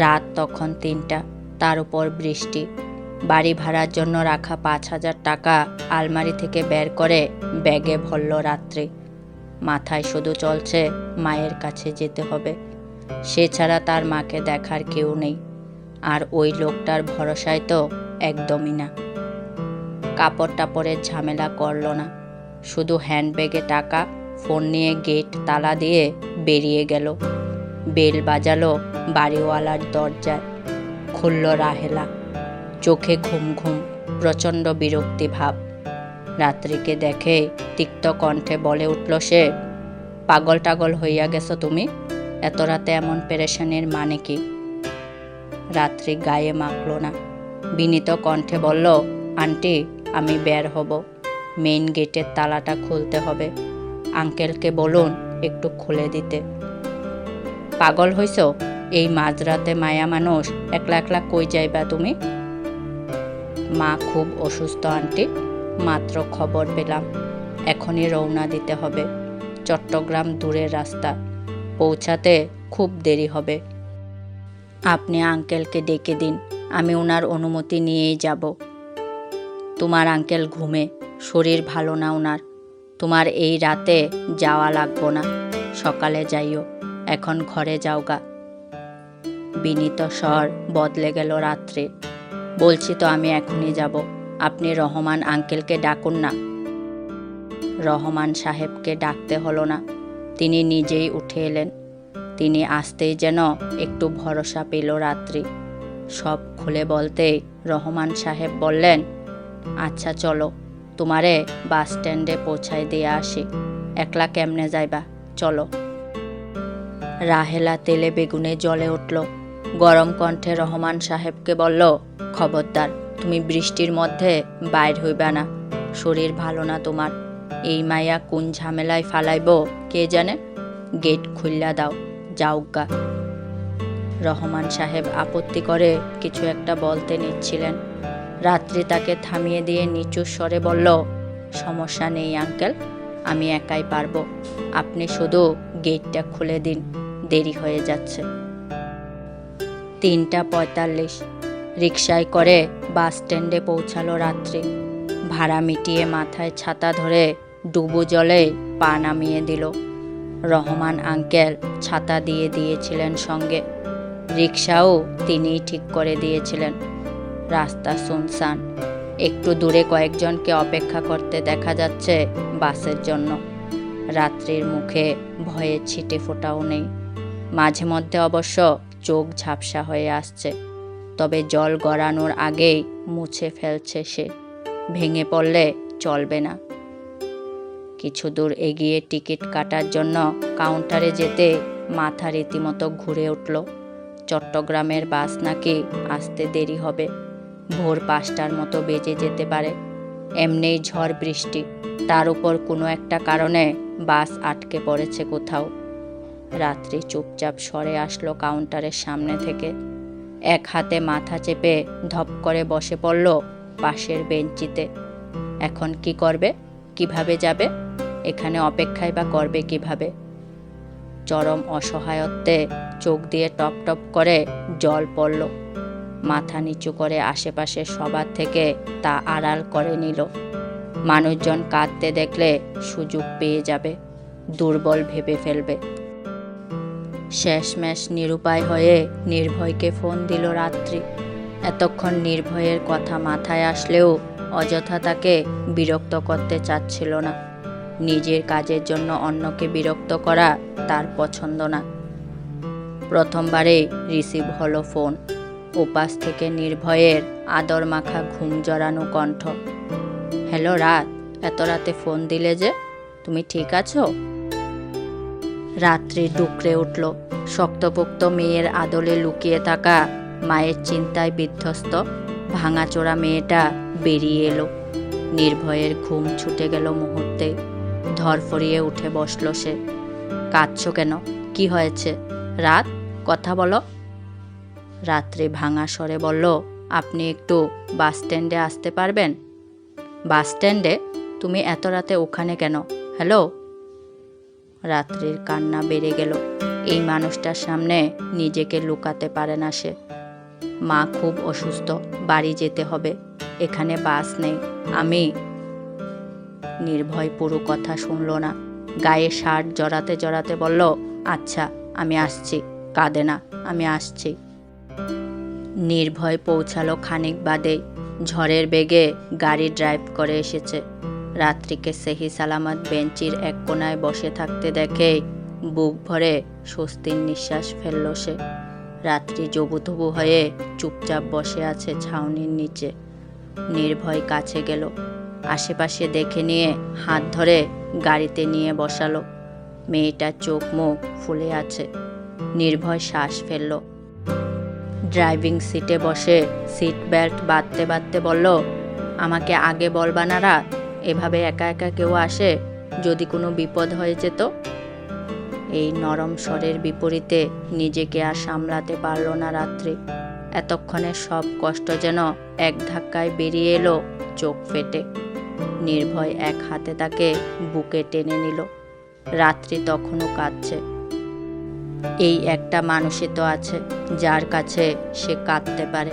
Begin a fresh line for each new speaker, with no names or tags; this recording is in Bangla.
রাত তখন তিনটা, তার উপর বৃষ্টি। বাড়ি ভাড়ার জন্য রাখা পাঁচ হাজার টাকা আলমারি থেকে বের করে ব্যাগে ভরল রাত্রি। মাথায় শুধু চলছে মায়ের কাছে যেতে হবে। সে ছাড়া তার মাকে দেখার কেউ নেই। আর ওই লোকটার ভরসায় তো একদমই না। কাপড় টাপড়ের ঝামেলা করল না। শুধু হ্যান্ডব্যাগে টাকা, ফোন নিয়ে গেট তালা দিয়ে বেরিয়ে গেল। বেল বাজালো বাড়িওয়ালার দরজায় খুলল রাহেলা। চোখে ঘুম ঘুম, প্রচণ্ড বিরক্তি ভাব। রাত্রিকে দেখে তিক্ত কণ্ঠে বলে উঠল সে, পাগল টাগল হইয়া গেছো তুমি? এত রাতে এমন পেরেশানির মানে কি? রাত্রি গায়ে মাখল না। বিনীত কণ্ঠে বলল, আন্টি, আমি বের হব। মেইন গেটের তালাটা খুলতে হবে। আঙ্কেলকে বলুন একটু খুলে দিতে। পাগল হইছ? এই মাঝরাতে মায়া মানুষ, একলা একলা কই যাইবা তুমি? মা খুব অসুস্থ, আন্টি। মাত্র খবর পেলাম। এখনই রওনা দিতে হবে। চট্টগ্রাম দূরের রাস্তা। পৌঁছাতে খুব দেরি হবে। আপনি আঙ্কেলকে ডেকে দিন। আমি ওনার অনুমতি নিয়েই যাব। তোমার আঙ্কেল ঘুমে। শরীর ভালো না ওনার তোমার এই রাতে যাওয়া লাগবো না। সকালে যাইও। এখন ঘরে যাও গা বিনীত স্বর বদলে গেল রাত্রে। বলছি তো আমি এখনই যাব। আপনি রহমান আঙ্কেলকে ডাকুন না। রহমান সাহেবকে ডাকতে হলো না। তিনি নিজেই উঠে এলেন। তিনি আসতেই যেন একটু ভরসা পেল রাত্রি। সব খুলে বলতেই রহমান সাহেব বললেন আচ্ছা চলো, তোমারে বাস স্ট্যান্ডে পৌঁছায় দিয়ে আসি। একলা কেমনে যাইবা? চলো। রাহেলা তেলে বেগুনে জলে উঠল। গরম কণ্ঠে রহমান সাহেবকে বলল, খবরদার, তুমি বৃষ্টির মধ্যে বাইর হইবা না। শরীর ভালো না তোমার। এই মাইয়া কোন ঝামেলায় ফালাইব, কে জানে? গেট খুললা দাও যাওগা রহমান সাহেব আপত্তি করে কিছু একটা বলতে নিচ্ছিলেন। রাত্রি তাকে থামিয়ে দিয়ে নিচু স্বরে বলল, সমস্যা নেই আঙ্কেল, আমি একাই পারব। আপনি শুধু গেটটা খুলে দিন, দেরি হয়ে যাচ্ছে। তিনটা পঁয়তাল্লিশ। রিক্সায় করে বাস স্ট্যান্ডে পৌঁছালো রাত্রি। ভাড়া মিটিয়ে মাথায় ছাতা ধরে ডুবু জলে পা নামিয়ে দিল। রহমান আঙ্কেল ছাতা দিয়ে দিয়েছিলেন সঙ্গে। রিক্সাও তিনিই ঠিক করে দিয়েছিলেন। রাস্তা শুনশান একটু দূরে কয়েকজনকে অপেক্ষা করতে দেখা যাচ্ছে বাসের জন্য। রাত্রির মুখে ভয়ে ছিটে ফোটাও নেই। মাঝে মধ্যে অবশ্য চোখ ঝাপসা হয়ে আসছে। তবে জল গড়ানোর আগেই মুছে ফেলছে সে। ভেঙে পড়লে চলবে না। কিছু দূর এগিয়ে টিকিট কাটার জন্য কাউন্টারে যেতে মাথা রীতিমতো ঘুরে উঠল। চট্টগ্রামের বাস নাকি আসতে দেরি হবে। ভোর পাঁচটার মতো বেজে যেতে পারে। এমনিই ঝড় বৃষ্টি। তার উপর কোনো একটা কারণে বাস আটকে পড়েছে কোথাও। রাত্রি চুপচাপ সরে আসলো কাউন্টারের সামনে থেকে। এক হাতে মাথা চেপে ধপ করে বসে পড়ল পাশের বেঞ্চিতে। এখন কি করবে? কীভাবে যাবে? এখানে অপেক্ষায় বা করবে কীভাবে? চরম অসহায়ত্বে চোখ দিয়ে টপ টপ করে জল পড়ল। মাথা নিচু করে আশেপাশে সবার থেকে তা আড়াল করে নিল। মানুষজন কাঁদতে দেখলে সুযোগ পেয়ে যাবে, দুর্বল ভেবে ফেলবে। শেষমেশ নিরুপায় হয়ে নির্ভয়কে ফোন দিল রাত্রি। এতক্ষণ নির্ভয়ের কথা মাথায় আসলেও অযথা তাকে বিরক্ত করতে চাচ্ছিল না। নিজের কাজের জন্য অন্যকে বিরক্ত করা তার পছন্দ না। প্রথমবারে রিসিভ হলো ফোন। ওপাশ থেকে নির্ভয়ের আদর মাখা ঘুম জড়ানো কণ্ঠ। হ্যালো রাত, এত রাতে ফোন দিলে যে? তুমি ঠিক আছো? রাত্রি ডুকরে উঠল। শক্তপোক্ত মেয়ের আদলে লুকিয়ে থাকা মায়ের চিন্তায় বিধ্বস্ত, ভাঙাচোরা মেয়েটা বেরিয়ে এলো। নির্ভয়ের ঘুম ছুটে গেল মুহূর্তে। ধরফরিয়ে উঠে বসল সে। কাঁদছ কেন? কি হয়েছে? রাত? কথা বলো। রাত্রে ভাঙা স্বরে বলল, আপনি একটু বাস স্ট্যান্ডে আসতে পারবেন? বাস স্ট্যান্ডে? তুমি এত রাতে ওখানে কেন? হ্যালো? রাত্রির কান্না বেড়ে গেল। এই মানুষটার সামনে নিজেকে লুকাতে পারে না সে। মা খুব অসুস্থ, বাড়ি যেতে হবে। এখানে বাস নেই। আমি নির্ভয় পুরো কথা শুনল না। গায়ে শার্ট জড়াতে জড়াতে বলল আচ্ছা আমি আসছি। কাঁদে না, আমি আসছি। নির্ভয় পৌঁছালো খানিক বাদে ঝড়ের বেগে গাড়ি ড্রাইভ করে এসেছে। রাত্রিকে সেহি সালামত বেঞ্চির এক কোনায় বসে থাকতে দেখে বুক ভরে স্বস্তির নিঃশ্বাস ফেলল সে। রাত্রি জবুতবু হয়ে চুপচাপ বসে আছে ছাউনির নিচে। নির্ভয় কাছে গেল। আশেপাশে দেখে নিয়ে হাত ধরে গাড়িতে নিয়ে বসালো। মেয়েটার চোখ মুখ ফুলে আছে। নির্ভয় শ্বাস ফেলল। ড্রাইভিং সিটে বসে সিট বেল্ট বাঁধতে বাঁধতে বলল, আমাকে আগে বলবা না রাত এভাবে একা একা কেউ আসে? যদি কোনো বিপদ হয়ে যেত? এই নরম স্বরের বিপরীতে নিজেকে আর সামলাতে পারল না রাত্রি। এতক্ষণে সব কষ্ট যেন এক ধাক্কায় বেরিয়ে এলো চোখ ফেটে। নির্ভয় এক হাতে তাকে বুকে টেনে নিল। রাত্রি তখনও কাঁদছে। এই একটা মানুষই তো আছে, যার কাছে সে কাঁদতে পারে।